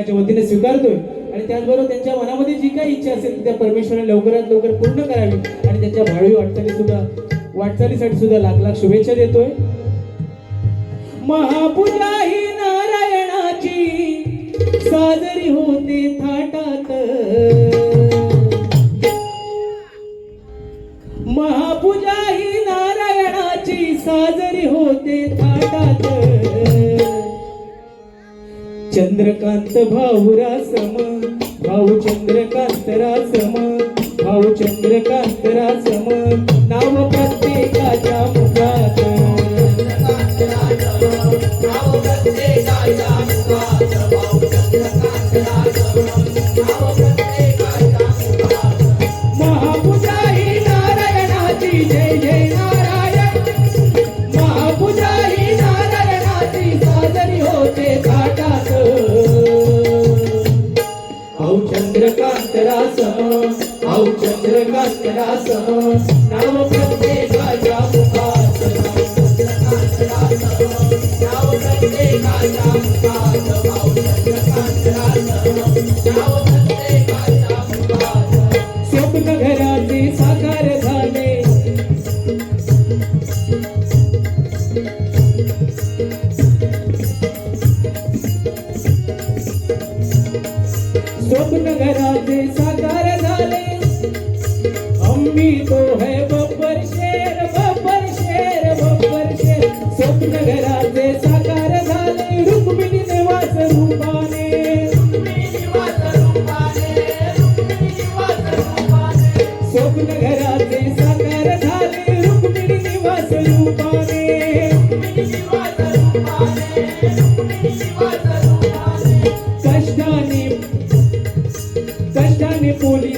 मंडळाच्या वतीने स्वीकारतोय. आणि त्याचबरोबर त्यांच्या मनामध्ये जी काही इच्छा असेल त्या परमेश्वराने लवकरात लवकर पूर्ण करावी. आणि त्यांच्या भावी वाटचाली सुद्धा वाटचालीसाठी सुद्धा लाख लाख शुभेच्छा देतोय. महापूजा ही नारायणाची साजरी होते थाट चंद्रकांत भाऊरा सम भाऊ चंद्रकांत रासम भाऊ चंद्रकांत रासम. नाव प्रत्येकाच्या मुखात. pude.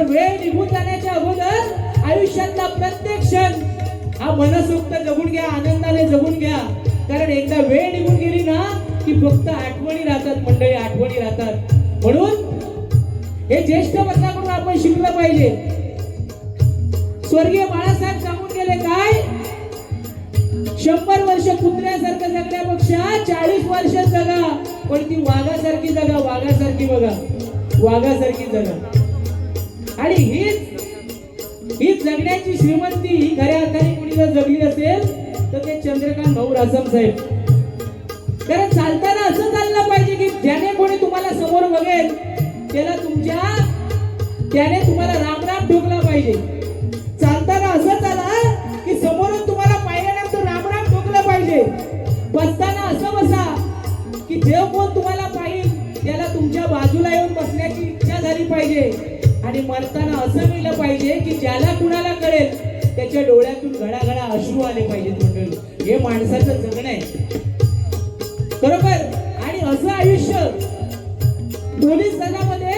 तर वेळ निघून जाण्याच्या अगोदर आयुष्यातला प्रत्येक क्षण हा मनसोक्त जगून घ्या आनंदाने जगून घ्या. कारण एकदा वेळ निघून गेली ना की फक्त आठवणी राहतात मंडळी आठवणी राहतात. म्हणून हे ज्येष्ठ पत्राकडून आपण शिकलं पाहिजे. स्वर्गीय बाळासाहेब सांगून गेले काय? शंभर वर्ष कुत्र्यासारखं जगण्यापेक्षा चाळीस वर्ष जगा पण ती वाघासारखी जगा वाघासारखी बघा. वाघासारखी जगा. आणि हीच हीच जगण्याची श्रीमंती ही खऱ्या अर्थाने कुणी जर जगली असेल तर ते चंद्रकांत भाऊ रासम साहेब. कारण चालताना असं चाललं पाहिजे की ज्याने कोणी तुम्हाला समोर बघेल त्याला तुमच्या त्याने तुम्हाला राम राम ठोकला पाहिजे. चालताना असं चाला की समोरून तुम्हाला पाहिल्यानंतर राम राम ठोकलं पाहिजे. बसताना असं बसा की जे कोण तुम्हाला पाहिजे त्याला तुमच्या बाजूला येऊन बसण्याची इच्छा झाली पाहिजे. आणि मरताना असं मिळलं पाहिजे की ज्याला कुणाला कळेल त्याच्या डोळ्यातून घडाघडा अश्रू आले पाहिजेत मंडळी. हे माणसाचं जगणं आहे. बरोबर? आणि असं आयुष्य पोलीस दलामध्ये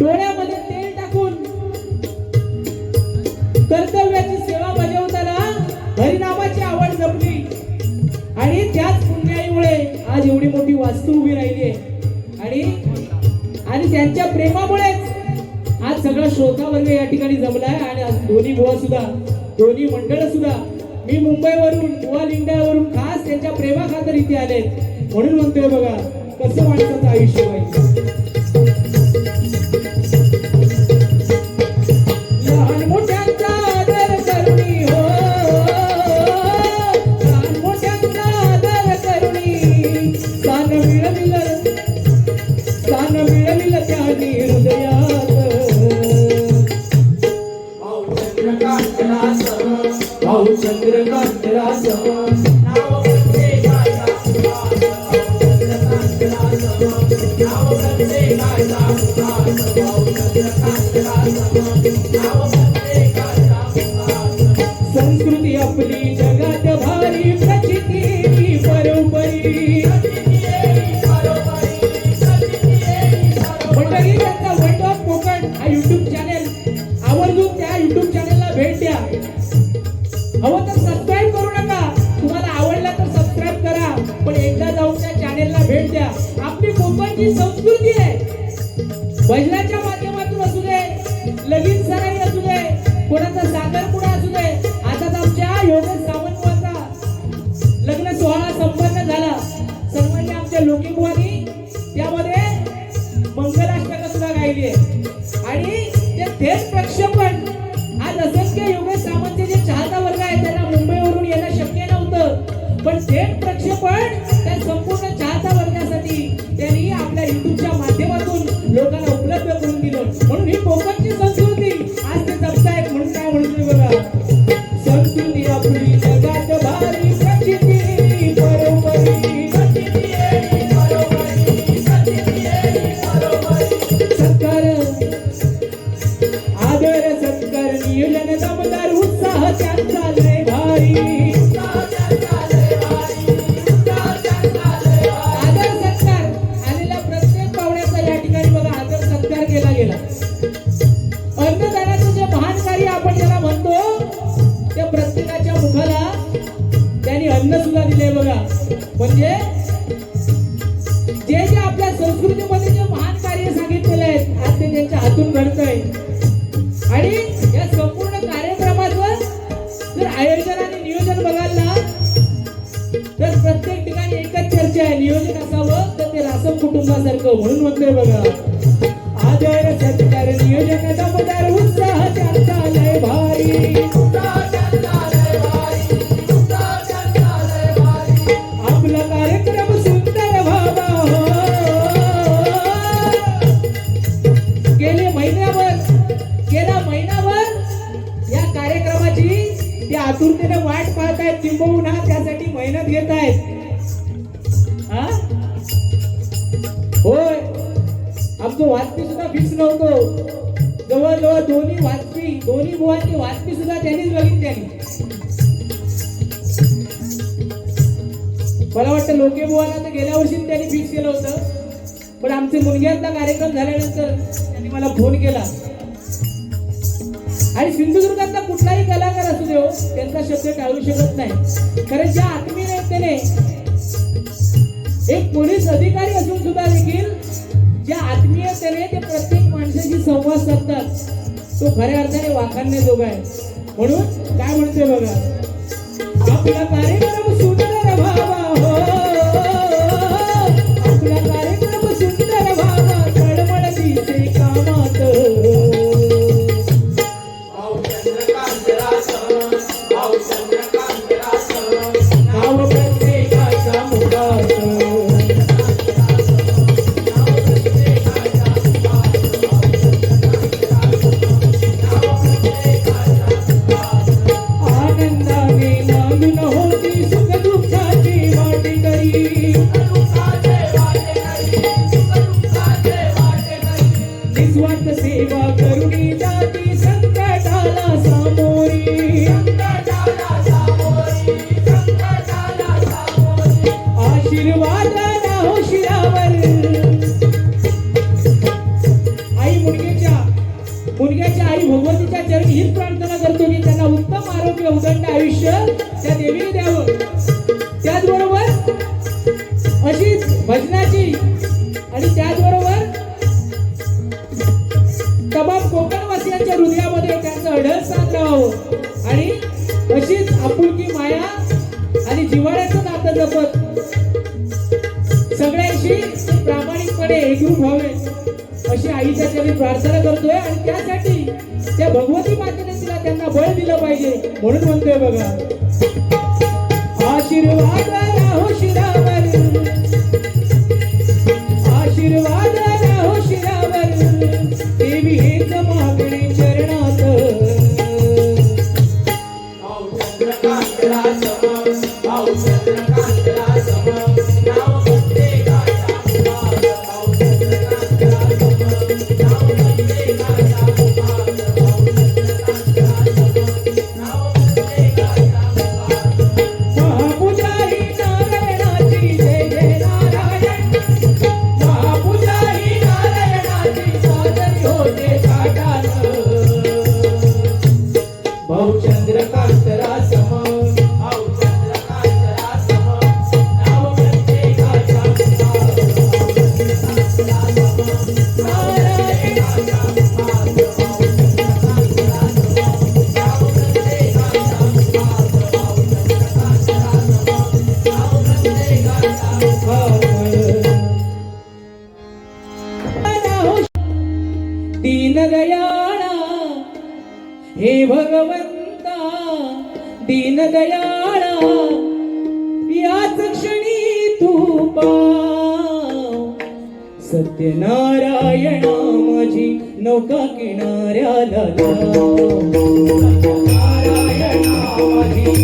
डोळ्यामध्ये तेल टाकून कर्तव्याची सेवा बजावताना हरिनामाची आवड जपली. आणि त्याच पुण्याईमुळे आज एवढी मोठी वास्तू उभी राहिली आहे. त्यांच्या प्रेमामुळेच आज सगळा श्रोता वर्ग या ठिकाणी जमलाय आणि आज दोन्ही बुवा सुद्धा दोन्ही मंडळ सुद्धा मी मुंबईवरून गोवा लिंगावरून खास त्यांच्या प्रेमाखातर इथे आले म्हणून म्हणतोय बघा कसं माणसाचं आयुष्य पाहिजे हवं तर सबस्क्राईब करू नका. तुम्हाला आवडला तर सबस्क्राईब करा. पण एकदा जाऊन त्या चॅनेलला भेट द्या. आपली कोकणची संस्कृती आहे. भजनाच्या माध्यमातून असू दे लगीन सराय केलं होतं. पण आमचे मुलग्यातला कार्यक्रम झाल्यानंतर त्यांनी मला फोन केला. आणि सिंधुदुर्गातला कुठलाही कलाकार असू देव त्यांचा शब्द टाळू शकत नाही. कारण ज्या आत्मीयतेने एक पोलीस अधिकारी असून सुद्धा देखील ज्या आत्मीयतेने ते प्रत्येक माणसाशी संवाद साधतात तो खऱ्या अर्थाने वाखाणण्याजोगा आहे म्हणून काय म्हणतोय बघा? आपला कार्यक्रम आशीर्वादाला उशिरावर देवी हेच दयाळा याच क्षणी तू सत्यनारायण सत्यनारायणा माझी नौका किनाऱ्याला लाव. सत्यनारायणा माझी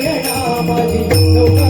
सत्यनारायणा माझी नौका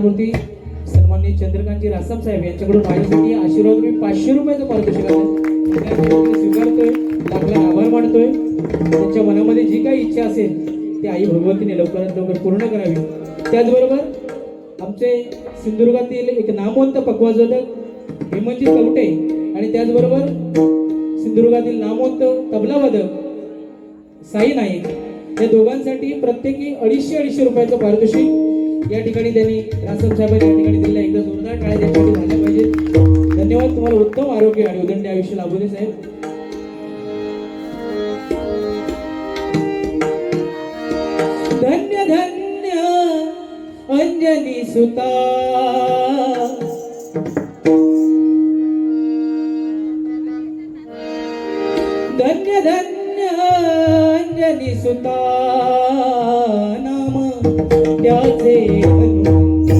आजचे सत्कारमूर्ती सन्माननीय चंद्रकांतजी रासाम साहेब यांच्याकडून माझ्यासाठी आशीर्वाद मी पाचशे रुपयाचं पारितोषिक आहे. स्वीकारतोय लाख आभार मानतोय. त्यांच्या मनामध्ये जी काही इच्छा असेल ती आई भगवतीने लवकरात लवकर पूर्ण करावी. त्याचबरोबर आमचे सिंधुदुर्गातील एक नामवंत पकवाजोधक हेमंतजी कवटे आणि त्याचबरोबर सिंधुदुर्गातील नामवंत तबलावादक साई नाईक या दोघांसाठी प्रत्येकी अडीचशे अडीचशे रुपयाचं पारितोषिक या ठिकाणी त्यांनी रासम साहेबांनी या ठिकाणी दिलेला एकदा जोरदार टाळ्या त्यांच्यासाठी झाल्या पाहिजे धन्यवाद तुम्हाला उत्तम आरोग्य आणि उदंड आयुष्य लाभू दे साहेब. धन्य धन्य अंजनी सुता. धन्य धन्य अंजनी सुता. त्याचे हनुमंता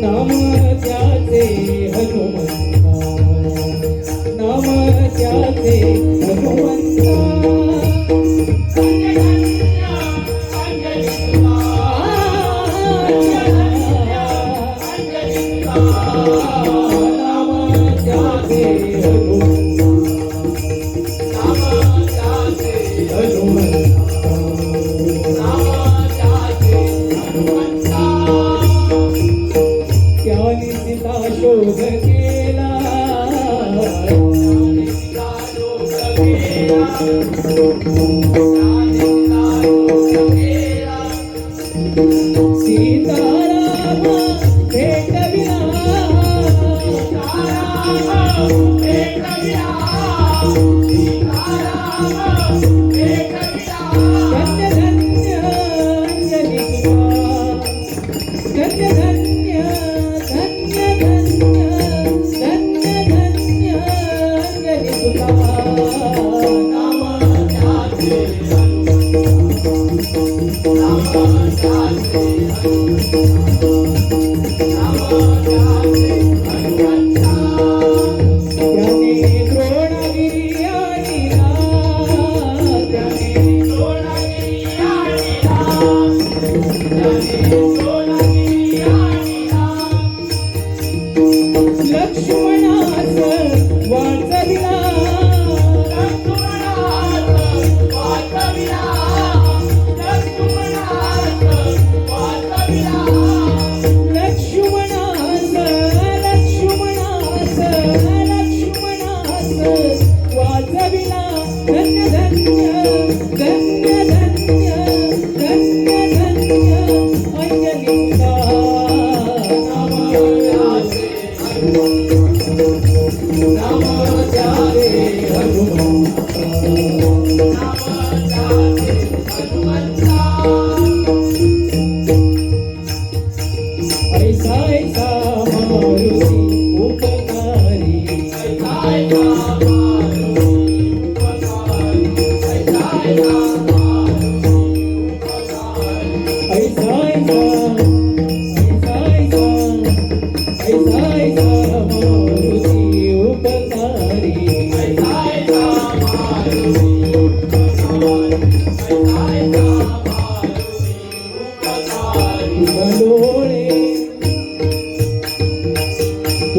नाम त्याचे हनुमंता नाम त्याचे हनुमंता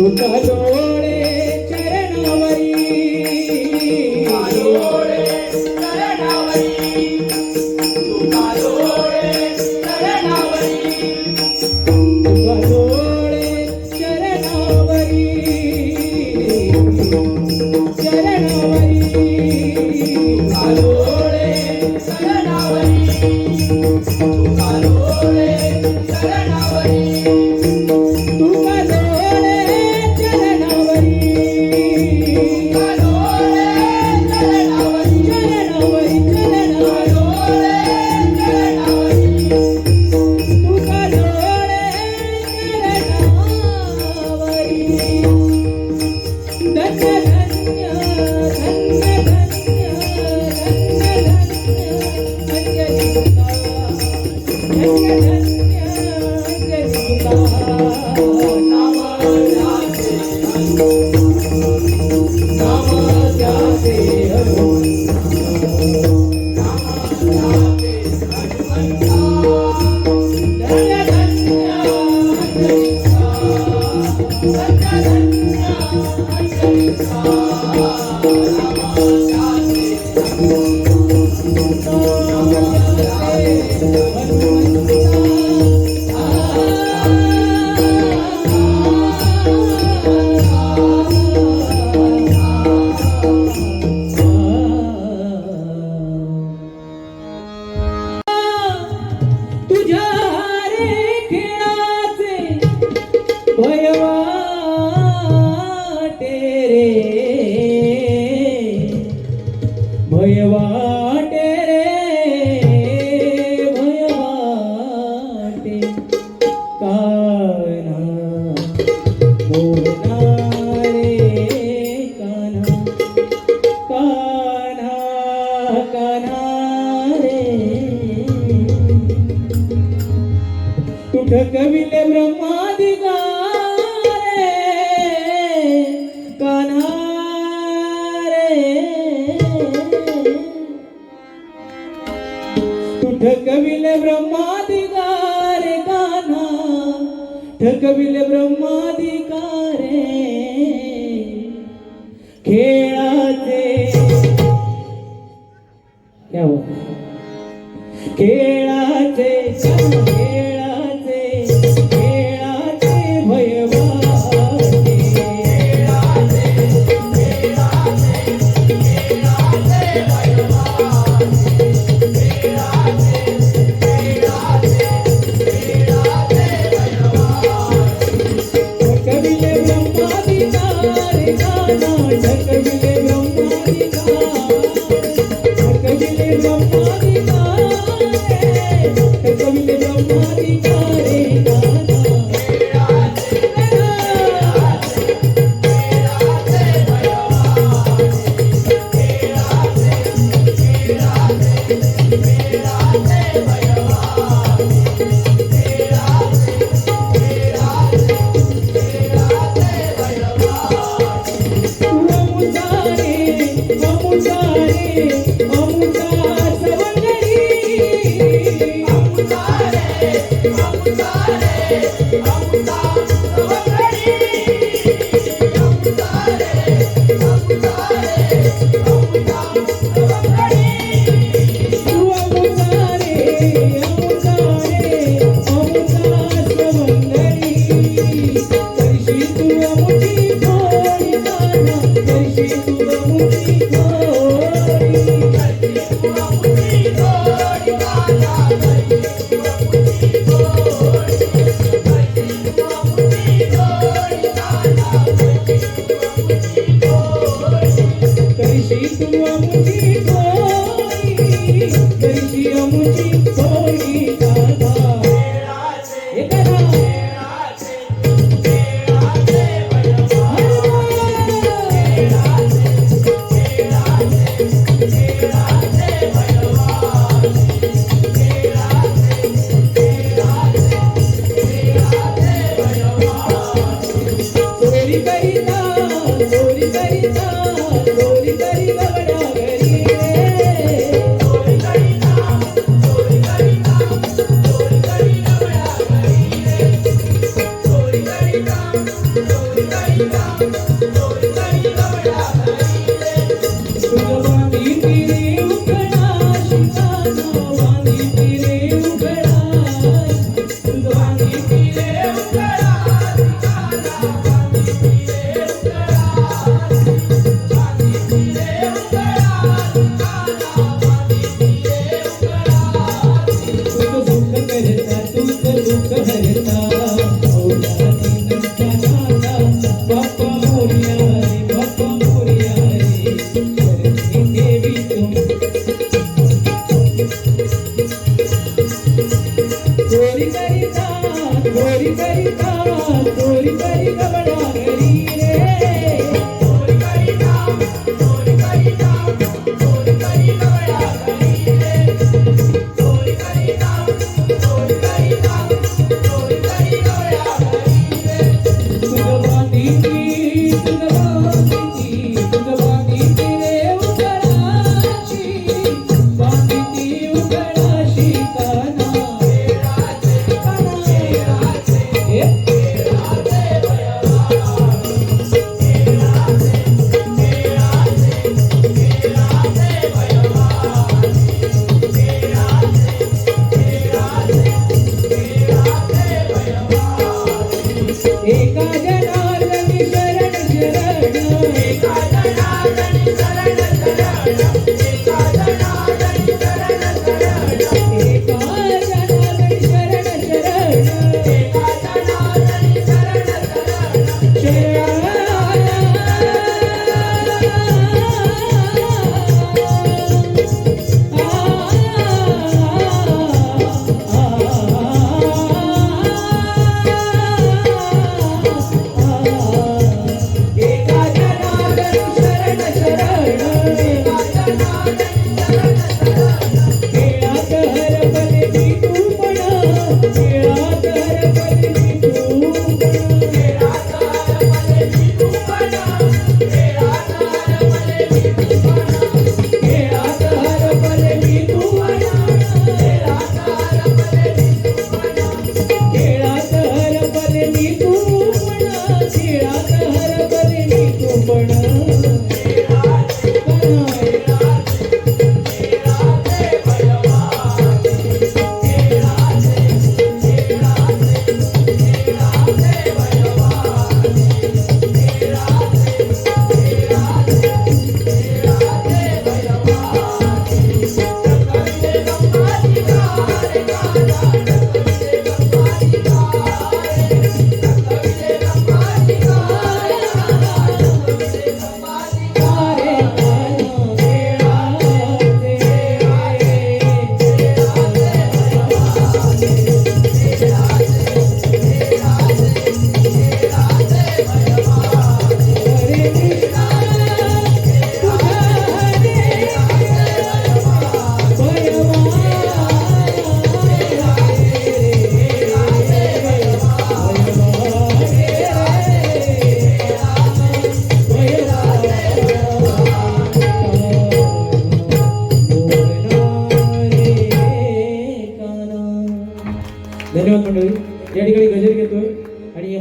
Oh, God. 我也忘。क्या हुआ? खेळाचे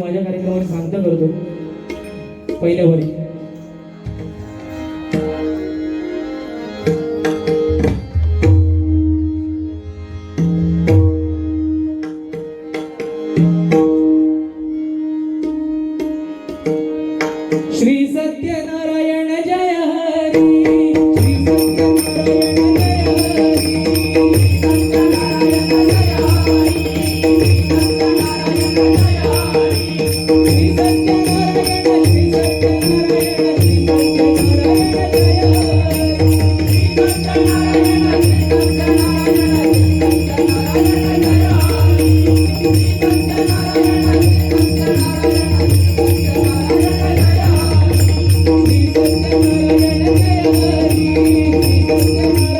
माझ्या कार्यक्रमावर सांगता करतो. पहिल्या वरी. Música